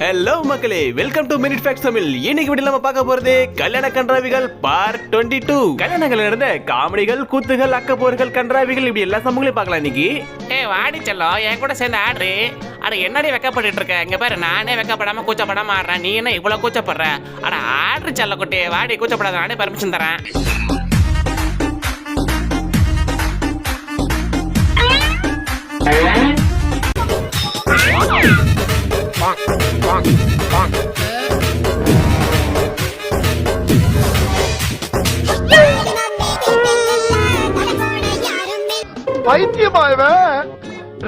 Hello மக்களே. Welcome to minute facts Tamil. இன்னைக்கு video நம்ம பார்க்க போறது கல்யாண கன்றாவிகள் பார்ட் 22 டூ கல்யாணங்கள் நடந்த காமெடிகள் கூத்துகள் அக்கப்போர்கள் கன்றாவிகள் இப்படி எல்லா சமூகங்களையும் பார்க்கலாம் இன்னைக்கு. ஏ வாடி செல்லம் என் கூட சேர்ந்து ஆடுறி அட என்னடி வெக்கப்பட்டுட்டு இருக்க? இங்க பாரு நானே வெக்கப்படாம கூச்சப்படாம ஆடுறேன். நீ என்ன இவ்வளவு கூச்சப்படுற? அட ஆட்ரு செல்ல குட்டி வாடி கூச்சப்படாத நானே பர்மிஷன் தரேன்.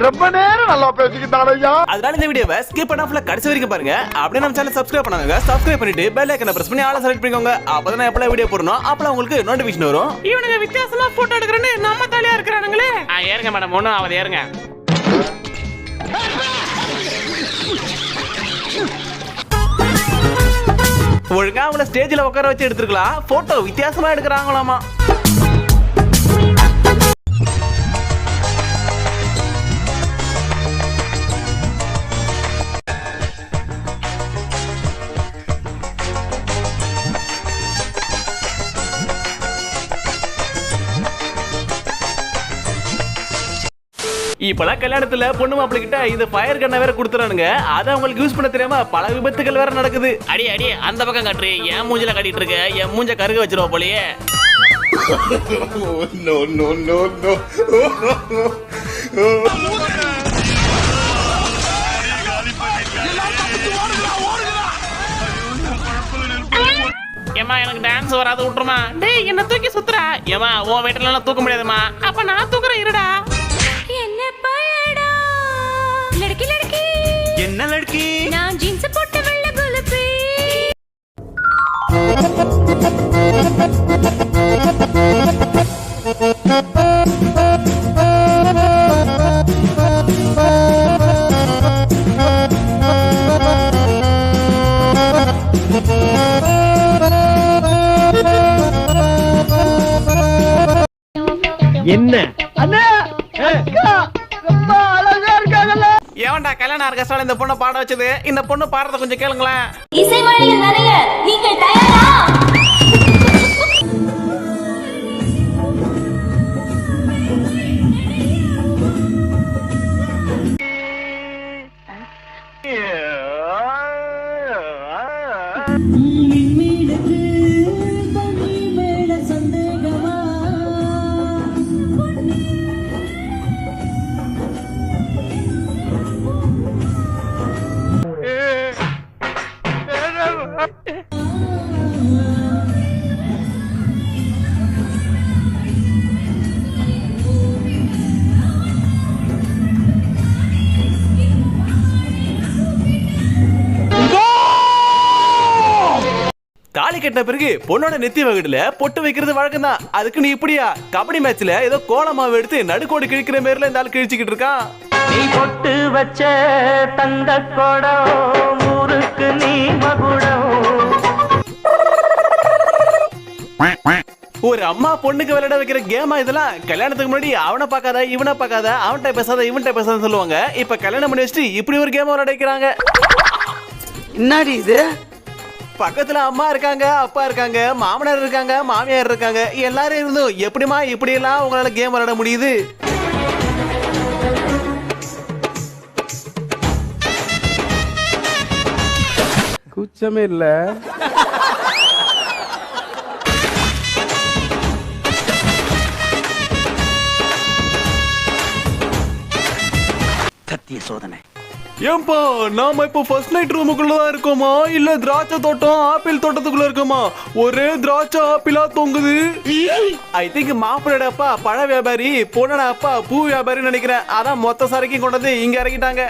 ரொம்ப நேரம் நல்லா பேசிக்கிட்டான் ஐயா. அதனால இந்த வீடியோவை ஸ்கிப் பண்ணாம கடைசி வரைக்கும் பாருங்க. அப்படியே நம்ம சேனல் சப்ஸ்கிரைப் பண்ணாங்க சப்ஸ்கிரைப் பண்ணிட்டு பெல் ஐக்கனை பிரஸ் பண்ணி ஆளை செலக்ட் பண்ணிக்கோங்க. அப்பதான் நான் எப்பலாம் வீடியோ போடணும் அப்பலாம் உங்களுக்கு நோட்டிபிகேஷன் வரும். இவனுங்க வித்தியாசமா போட்டோ எடுக்கிறேன்னு நம்ம தலையா இருக்கிறானுங்களே. ஆ ஏறுங்க மேடம் ஒன்றும் ஆகுது ஏறுங்க. ஒழுங்கா அவங்கள ஸ்டேஜ்ல உட்கார வச்சு எடுத்துருக்கலாம். போட்டோ வித்தியாசமா எடுக்கிறாங்களாமா. இப்பெல்லாம் கல்யாணத்துல பொண்ணு மாப்பிள்ளை கிட்ட இந்த ஃபயர் கண்ணை வேற கொடுத்துறானுங்க. அதை அவங்களுக்கு யூஸ் பண்ண தெரியாம பல விபத்துகள் வேற நடக்குது. அடி அடி அந்த பக்கம் கட்டுறி. என் மூஞ்சில கட்டிட்டு இருக்க. என் மூஞ்ச கருக வச்சிருவா போலயே. No, no, no, no. ஏமா எனக்கு டான்ஸ் வராது விட்டுருமா? டேய் என்ன தூக்கி சுத்துறா. ஏமா உன் வீட்டுல தூக்க முடியாதுமா அப்ப நான் தூக்குறேன் இருடா. என்ன லட்கி நான் ஜீன்ஸ் போட்ட வெள்ள குலுப்பி அண்ணா ஏவன்டா கல்யாண ஆர்கெஸ்ட்ரால இந்த பொண்ணை பாட வச்சது? இந்த பொண்ணு பாடுறத கொஞ்சம் கேளுங்களேன். இசை மழையில் நிறைய நீங்கள் தயாரா? கட்டின பிறகு பொண்ணோட நெத்தி வகுடுல பொட்டு வைக்கிறது வழக்கம் தான் அதுக்கு நீ இப்படியா? கபடி மேட்ச்ல ஏதோ கோலமாவு எடுத்து நடுக்கோடு கிழிக்கிற பேர்ல இந்த ஆள் கிழிச்சுக்கிட்டு இருக்கான். நீ பொட்டு வச்ச தங்க குடம் ஊருக்கு நீ மகுடம். ஒரு அம்மா பொண்ணுக்கு விளையாட வைக்கிற கேமா இதெல்லாம் கல்யாணத்துக்கு முன்னாடி அவனை பார்க்காத இவனை பார்க்காத அவன்கிட்ட பேசாத இவன்கிட்ட பேசாத சொல்லுவாங்க. இப்ப கல்யாணம் பண்ணி வச்சுட்டு இப்படி ஒரு கேம் விளையாட வைக்கிறாங்க. என்னடி இது? பக்கத்துல அம்மா இருக்காங்க அப்பா இருக்காங்க மாமனார் இருக்காங்க மாமியார் இருக்காங்க. எல்லாரும் இருந்தும் எப்படிமா இப்படி எல்லாம் உங்களால கேம் விளையாட முடியுது? கூச்சமே இல்ல. சத்திய சோதனை. ஏன்பா நாம இப்போ ஃபர்ஸ்ட் நைட் ரூமுக்குள்ள தான் இருக்கோமா இல்ல திராட்சை தோட்டம் ஆப்பிள் தோட்டத்துக்குள்ள இருக்கோமா ஒரே திராட்சை ஆப்பிளா தொங்குது ஐ திங்க் மாப்பிள்ளோட அப்பா பழ வியாபாரி பொண்ணோட அப்பா பூ வியாபாரின்னு நினைக்கிறேன் அதான் மொத்த சரக்கையும் கொண்டு வந்து இங்க இறக்கிட்டாங்க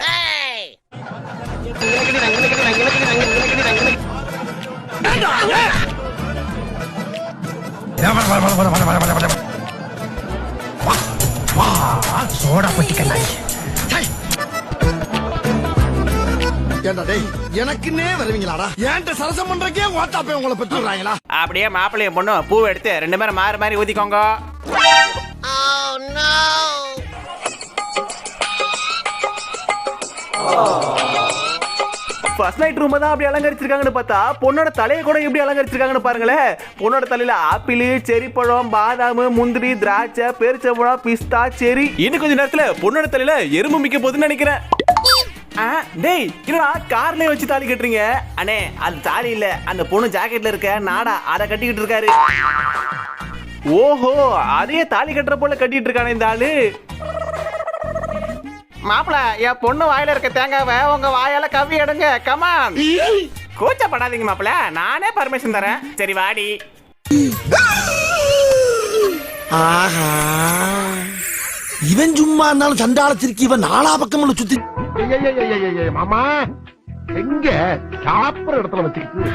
ஏண்டா டேய் எனக்குன்னே வருவீங்களாடா? ஏன்ட்ட சரசம் பண்றக்கே ஓட்டாப்பே உங்களை பெற்றுறாங்களா அப்படியே மாப்பிள்ளைய பொண்ணும் பூ எடுத்து ரெண்டு பேரும் மாறி மாறி ஊத்திக்கோங்க ஃபர்ஸ்ட் நைட் ரூம் தான் அப்படி அலங்கரிச்சிருக்காங்கன்னு பார்த்தா பொண்ணோட தலையை கூட எப்படி அலங்கரிச்சிருக்காங்கன்னு பாருங்களேன். பொண்ணோட தலையில ஆப்பிள் செரி பழம் பாதாம் முந்திரி திராட்சை பேரிச்சம்பழம் பிஸ்தா செரி. இன்னும் கொஞ்ச நேரத்துல பொண்ணோட தலையில எறும்பு மிக்க போகுதுன்னு நினைக்கிறேன். டேய் என்னடா கார்லயே வச்சு தாலி கட்டுறீங்க? அண்ணே அது தாலி இல்ல. அந்த பொண்ணு ஜாக்கெட்ல இருக்க நாடா அதை கட்டிக்கிட்டு இருக்காரு. ஓஹோ அதையே தாலி கட்டுற போல கட்டிட்டு இருக்கானே இந்த ஆளு. மாப்பிள என் பொண்ணு வாயில இருக்க தேங்காவை உங்க வாயால கவி எடுங்க. கமான் கூச்சப்படாதீங்க மாப்பிள. நானே பர்மிஷன் தரேன். சரி வாடி. ஆஹா. இவன் சும்மா இருந்தாலும் சண்டாளத்திற்கு இவன் நாலா பக்கம் சுத்தி மாமா எங்க சாப்பிடுற இடத்துல வச்சுக்கிட்டு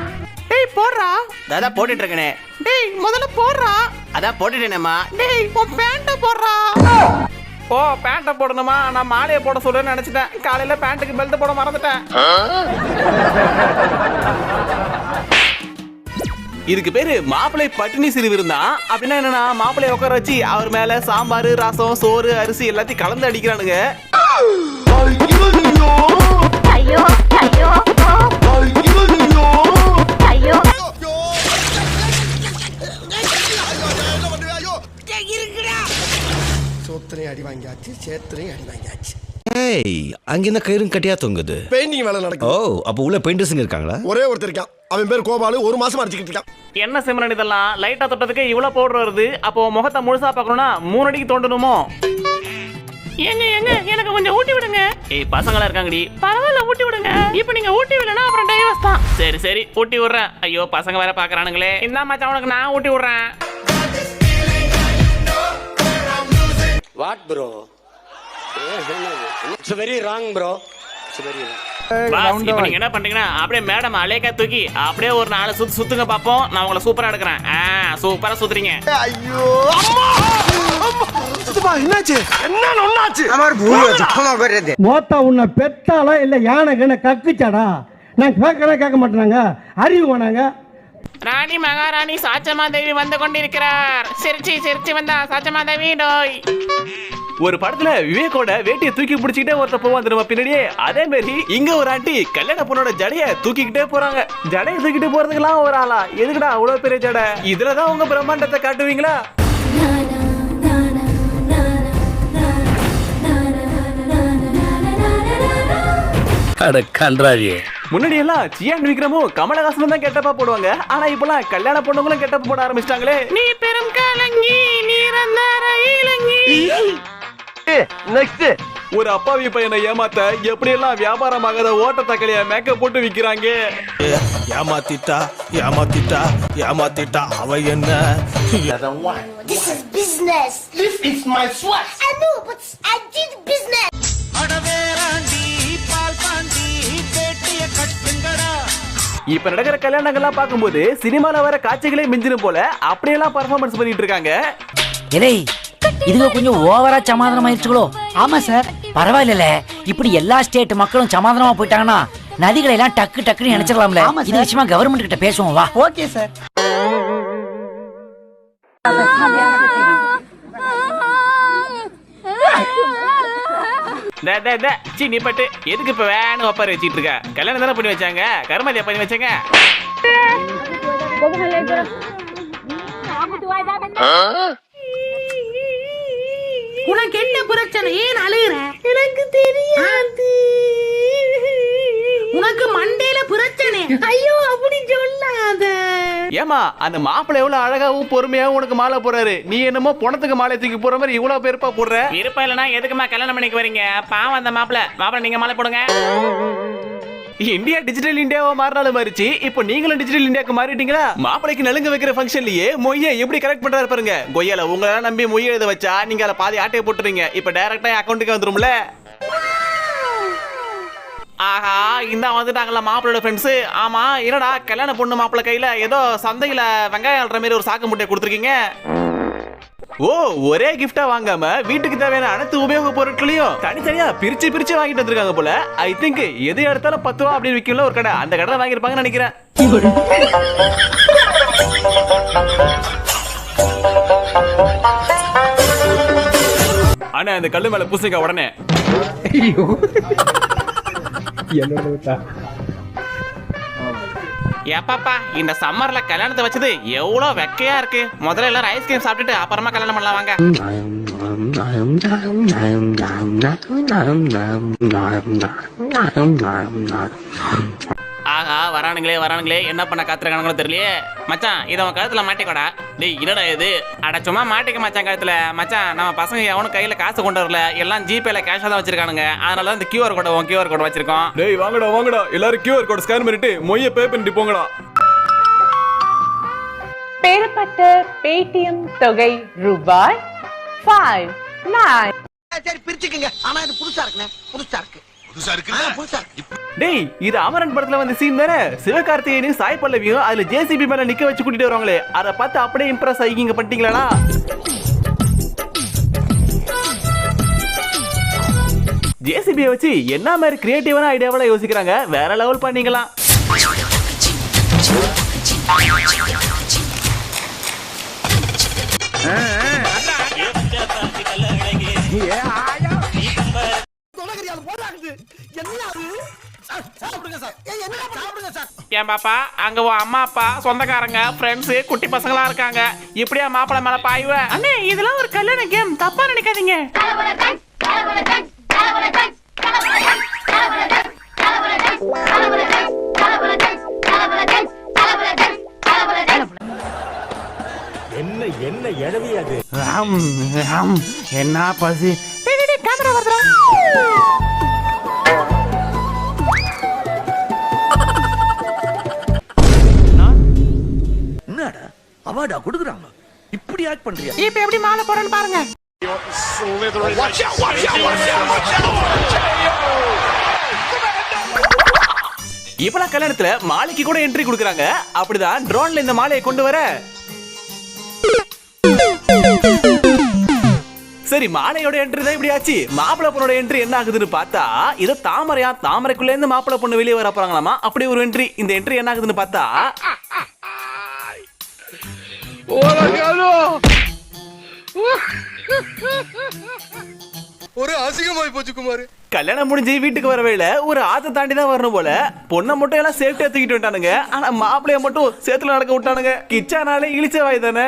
டேய் போடுறா அதான் போட்டுட்டு இருக்கனே டேய் முதல்ல போடுறா அதான் போட்டுட்டேனேம்மா டேய் உன் பேண்ட போடுறா ஓ பேண்ட்டை போடணுமா நான் மாலையை போட சொல்றேன்னு நினைச்சிட்டேன் காலையில பேண்ட்டுக்கு பெல்ட் போட மறந்துட்டேன் இதுக்கு பேரு மாப்பிளை பட்டினி சிறு விருந்தான் அப்படின்னா என்னன்னா மாப்பிளை உட்கார வச்சு அவர் மேல சாம்பார் ரசம் சோறு அரிசி எல்லாத்தையும் கலந்து அடிக்கிறானுங்க ஐயோ ஐயோ ஐயோ சோத்திரையும் அடி வாங்கியாச்சு சேத்திரையும் அடி வாங்கியாச்சு. ஏய் அங்க என்ன கயிறும் கட்டியா தொங்குது? பெயிண்டிங் வேலை ஓ நடக்கும் அப்ப உள்ள பெயிண்டர்ஸுங்க இருக்காங்களா? ஒரே ஒருத்தர் இருக்கான். அவன் பேர் கோபாலு ஒரு மாசம் அடிச்சுக்கிட்டு இருக்கான். என்ன சிம்ரன் இதெல்லாம்? லைட்டா தொட்டதுக்கு இவ்வளவு பவுடர் வருது. அப்போ முகத்தை முழுசா பார்க்கணும்னா மூணு அடிக்கு தோண்டணுமோ? ஏங்க ஏங்க எனக்கு கொஞ்சம் ஊட்டி விடுங்க. ஏய் பசங்களா இருக்காங்கடி. பரவாயில்ல ஊட்டி விடுங்க. இப்போ நீங்க ஊட்டி விடலனா அப்புறம் டைவர்ஸ் தான். சரி சரி ஊட்டி விடுறேன். ஐயோ பசங்க வேற பாக்குறானுங்களே. இந்த மச்சான் உனக்கு நான் ஊட்டி விடுறேன். What bro it's very wrong bro it's very pass இப்போ நீங்க என்ன பண்றீங்கன்னா அப்படியே மேடம் அலேக்கா தூக்கி அப்படியே ஒரு நாலு சுத்து சுத்துங்க பாப்போம். நான் உங்களை சூப்பரா எடுக்கிறேன். ஆ சூப்பரா சுத்துறீங்க. ஐயோ. அம்மா என்னாச்சு? என்ன ஒண்ணாச்சு? மோத்தா உன்னை பெத்தாலா இல்ல யானை கண்ண கக்குச்சாடா? நான் கேட்கறேன் கேட்க மாட்டேனாங்க. அறிவு வேணாங்க. ராணி மகாராணி சாச்சமாதேவி வந்து கொண்டிருக்கிறார். சிரிச்சி சிரிச்சி வந்தா சாச்சமாதேவி டோய். ஒரு படத்துல விவேக்கோட வேட்டியை தூக்கி பிடிச்சிக்கிட்டே ஒருத்த போவான் திரும்ப பின்னாடியே? அதே மாதிரி இங்க ஒரு ஆண்டி கல்யாண பொண்ணோட ஜடைய தூக்கிக்கிட்டே போறாங்க. ஜடைய தூக்கிட்டு போறதுக்கெல்லாம் ஒரு ஆளா? எதுக்குடா அவ்வளவு பெரிய ஜடை? இதுலதான் உங்க பிரம்மாண்டத்தை காட்டுவீங்களா? அட கன்றாரியே முன்னாடி எல்லாம் சியான் விக்ரமும் கமலஹாசனும் தான் கெட்டப்பா போடுவாங்க. ஆனா இப்பெல்லாம் கல்யாண பொண்ணுங்களும் கெட்டப்பா போட ஆரம்பிச்சிட்டாங்களே. நீ பெரும் கலங்கி நீரந்தார இலங்கி நெக்ஸ்ட் ஒரு அப்பாவி பையனை ஏமாத்த எப்படியெல்லாம் வியாபாரம் ஆகாத ஓட்ட தக்கலைய மேக்கப் போட்டு விக்கிறாங்க? ஏமாத்திட்டா ஏமாத்திட்டா ஏமாத்திட்டா அவ என்ன? This is business. This is my sweat. I know, but I did business. இப்ப நடக்கிற கல்யாணங்கள்லாம் பார்க்கும்போது சினிமால வர காட்சிகளே மிஞ்சிரும் போல அப்படியெல்லாம் பர்ஃபார்மன்ஸ் பண்ணிட்டு இருக்காங்க. இலை இதுங்க கொஞ்சம் ஓவரா சமாதானம் ஆயிடுச்சுங்களோ ஆமா சார். பரவாயில்ல இப்படி எல்லா ஸ்டேட் மக்களும் சமாதானமா போயிட்டாங்கன்னா நதிகளை எல்லாம் டக்கு டக்குன்னு நினைச்சிடலாம்ல இது விஷயமா கவர்மெண்ட் கிட்ட பேசுவோம் வா. Okay sir. டே, டே, டே, சீ நீ பட்டு. எதுக்கு இப்ப வேணும் ஒப்பாரி வச்சிட்டு இருக்க? கல்யாணம் தானே பண்ணி வச்சாங்க? கருமதியா பண்ணி வச்சாங்க? உனக்கு என்ன பிரச்சனை? ஏன் அழுகுற? எனக்கு தெரியாது. உனக்கு மண்டையில பிரச்சனை ஐயோ அப்படி சொல்லாத. ஏமா அந்த மாப்பிள்ளை எவ்வளவு அழகாவும் பொறுமையாவும் உனக்கு மாலை போறாரு நீ என்னமோ பணத்துக்கு மாலை தூக்கி போற மாதிரி இவ்வளவு பெருப்பா போடுற? விருப்பம் இல்லைன்னா எதுக்குமா கல்யாணம் பண்ணிக்க வரீங்க பாவம் அந்த மாப்பிள மாப்பிள நீங்க மாலை போடுங்க. இந்தியா டிஜிட்டல் இந்தியாவா மாறினாலும் மாறிச்சு. இப்போ நீங்களும் டிஜிட்டல் இந்தியாக்கு மாறிட்டீங்களா? மாப்பிளைக்கு நலுங்க வைக்கிற ஃபங்க்ஷன்லயே மொய்ய எப்படி கரெக்ட் பண்றாரு பாருங்க. கொய்யால உங்களை நம்பி மொய் எழுத வச்சா நீங்க அதை பாதி ஆட்டையை போட்டுறீங்க இப்போ டைரக்டா அக்கௌண்ட்டுக்கு வந்துரும்ல. ஆஹா இந்த வந்துட்டாங்களா மாப்பிளோட ஃப்ரெண்ட்ஸு ஆமா என்னடா கல்யாண பொண்ணு மாப்பிள கையில் ஏதோ சந்தையில் வெங்காயம் அல்ற மாதிரி ஒரு சாக்கு முட்டையை கொடுத்துருக்கீங்க? ஓ ஒரே கிஃப்டா வாங்காம வீட்டுக்கு தேவையான அனைத்து உபயோக பொருட்களையும் தனித்தனியா பிரிச்சு பிரிச்சு வாங்கிட்டு வந்திருக்காங்க போல. ஐ திங்க் எது எடுத்தாலும் பத்து ரூபா அப்படின்னு விற்கல ஒரு கடை. அந்த கடை வாங்கியிருப்பாங்கன்னு நினைக்கிறேன். அண்ணா அந்த கல்லு மேல பூசிக்க உடனே. ஏப்பாப்பா இந்த சம்மர்ல கல்யாணத்தை வச்சது எவ்வளவு வெக்கையா இருக்கு. முதல்ல எல்லாரும் ஐஸ்கிரீம் சாப்பிட்டுட்டு அப்புறமா கல்யாணம் பண்ணலாம் வாங்க. ஆஹா வரானுங்களே வரானுங்களே. என்ன பண்ண காத்துருக்கானுங்களோ தெரியலையே. மச்சான் இதை அவன் கழுத்துல மாட்டிக்கோடா. டேய் என்னடா இது? அட சும்மா மாட்டிக்க மச்சான் கழுத்துல. மச்சான் நம்ம பசங்க எவனும் கையில காசு கொண்டு வரல. எல்லாம் ஜிபேல கேஷா தான் வச்சிருக்கானுங்க. அதனால தான் இந்த கியூஆர் கோட உன் கியூஆர் கோட் வச்சிருக்கோம். டேய் வாங்கடா வாங்கடா. எல்லாரும் கியூஆர் கோட் ஸ்கேன் பண்ணிட்டு மொய்ய பே பண்ணிட்டு போங்கடா. பெறப்பட்ட பேடிஎம் தொகை ரூபாய் ஃபைவ் நைன் சரி பிரிச்சுக்கங்க. ஆனா இது புதுசா இருக்குண்ணே. புதுசா இருக்கு. புதுசா இருக்கு டேய் இது அமரன் படத்துல வந்து சீன் தானே? சிவகார்த்திகேயனும் சாய் பல்லவியும் அதுல ஜேசிபி மேல நிக்க வச்சு கூட்டிட்டு வருவாங்களே. அதை பார்த்து அப்படியே இம்ப்ரெஸ் ஆகிங்க பண்ணிட்டீங்களா ஜேசிபியை வச்சு என்ன மாதிரி கிரியேட்டிவான ஐடியாவெல்லாம் யோசிக்கிறாங்க? வேற லெவல் பண்ணீங்களாம் தொடங்கறியாது ஏன் பாப்பா அங்க உன் அம்மா அப்பா சொந்தக்காரங்க ஃப்ரெண்ட்ஸ் குட்டி பசங்களா இருக்காங்க இப்படியா மாப்பிளை மேல பாய்வ அண்ணே இதெல்லாம் ஒரு கல்யாண கேம் தப்பா நினைக்காதீங்க என்ன பசி அவார்டா கொடுக்குறாங்க. இப்படி ஆக்ட் பண்றியா? இப்ப எப்படி மாலை போறேன்னு பாருங்க. இப்பெல்லாம் கல்யாணத்துல மாலைக்கு கூட என்ட்ரி கொடுக்குறாங்க. அப்படிதான் ட்ரோன்ல இந்த மாலையை கொண்டு வர. சரி மாலையோட என்ட்ரி தான் இப்படி ஆச்சு. மாப்பிள்ளை பொண்ணோட என்ட்ரி என்ன ஆகுதுன்னு பார்த்தா இது தாமரையா தாமரைக்குள்ள இருந்து மாப்பிள்ளை பொண்ணு வெளியே வர போறாங்களாமா? அப்படி ஒரு என்ட்ரி இந்த என்ட்ரி என்ன ஆகுதுன்னு பார்த்தா ஒரு அசிங்கமாய் போச்சு குமார். கல்யாணம் முடிஞ்சு வீட்டுக்கு வர வேலை ஒரு ஆத்த தாண்டி தான் வரணும் போல. பொண்ணை மட்டும் எல்லாம் சேஃப்டியா தூக்கிட்டு விட்டானுங்க ஆனா மாப்பிளைய மட்டும் சேத்துல நடக்க விட்டானுங்க. கிச்சானாலே இழிச்ச வாய் தானே.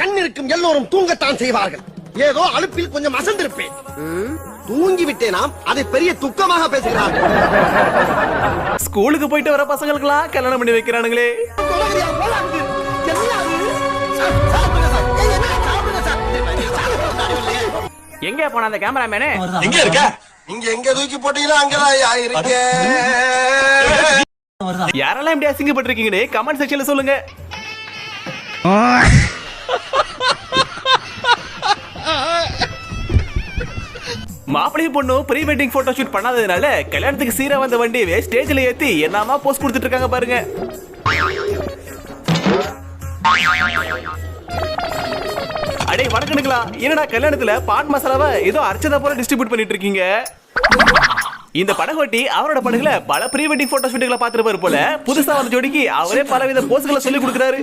கண் இருக்கும் எல்லோரும் தூங்கத்தான் செய்வார்கள். ஏதோ அலுப்பில் கொஞ்சம் அசந்திருப்பேன். தூங்கி விட்டேனாம் அதை பெரிய துக்கமாக பேசுகிறார்கள் ஸ்கூலுக்கு போயிட்டு வர பசங்களுக்கெல்லாம் கல்யாணம் பண்ணி வைக்கிறானுங்களே. எங்க போன அந்த கேமராமேனு? எங்க இருக்க? நீங்க எங்க தூக்கி போட்டீங்களோ அங்கதான் இருக்கேன் யாரெல்லாம் இப்படி அசிங்கப்பட்டிருக்கீங்கன்னு கமெண்ட் செக்ஷன்ல சொல்லுங்க. மாப்பிளையும் பொண்ணும் ப்ரீ வெட்டிங் போட்டோ ஷூட் பண்ணாததுனால கல்யாணத்துக்கு சீரா வந்த வண்டியவே ஸ்டேஜ்ல ஏத்தி என்னமா போஸ்ட் கொடுத்துட்டு இருக்காங்க பாருங்க. அடே வணக்கணுங்களா. என்னடா கல்யாணத்துல பான் மசாலாவை ஏதோ அர்ச்சதா போல டிஸ்ட்ரிபியூட் பண்ணிட்டு இருக்கீங்க? இந்த படகோட்டி அவரோட படகுல பல ப்ரீ வெட்டிங் போட்டோ ஷூட்டுகளை பார்த்துருப்பாரு போல. புதுசா வந்த ஜோடிக்கு அவரே பலவித போஸ்களை சொல்லி கொடுக்குறாரு.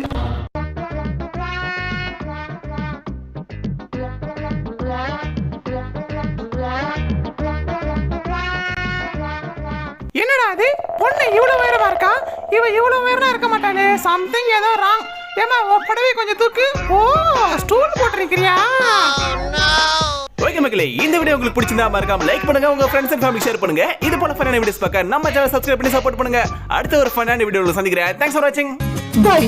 என்னடா அது? பொண்ணு இவ்வளவு உயரமா இருக்கா? இவ இவ்வளவு உயரமா இருக்க மாட்டாளே. சம்திங் ஏதோ ராங் ஏமா உன் புடவை கொஞ்சம் தூக்கு. ஓ ஸ்டூல் போட்டிருக்கிறியா? ஓகே மக்களே இந்த வீடியோ உங்களுக்கு பிடிச்சிருந்தா மறக்காம லைக் பண்ணுங்க உங்க ஃப்ரெண்ட்ஸ் அண்ட் ஃபேமிலி ஷேர் பண்ணுங்க. இது போல ஃபன்னான வீடியோஸ் பார்க்க நம்ம சேனல் சப்ஸ்கிரைப் பண்ணி சப்போர்ட் பண்ணுங்க. அடுத்த ஒரு ஃபன்னான வீடியோவில் சந்திக்கிறேன். தேங்க்ஸ் ஃபார் வாட்சிங் பை